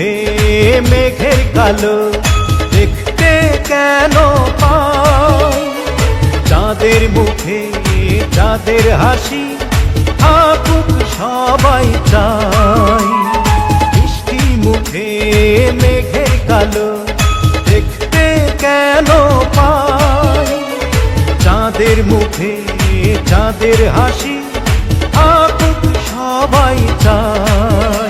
মুখে মেঘের কালো দেখতে কেন চাঁদের মুখে, চাঁদের হাসি থাকুক সবাই চাই। মিষ্টি মুখে মেঘের কালো দেখতে কেন চাঁদের মুখে, চাঁদের হাসি থাকুক সবাই চাই।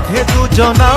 বাঁধে দুজনা।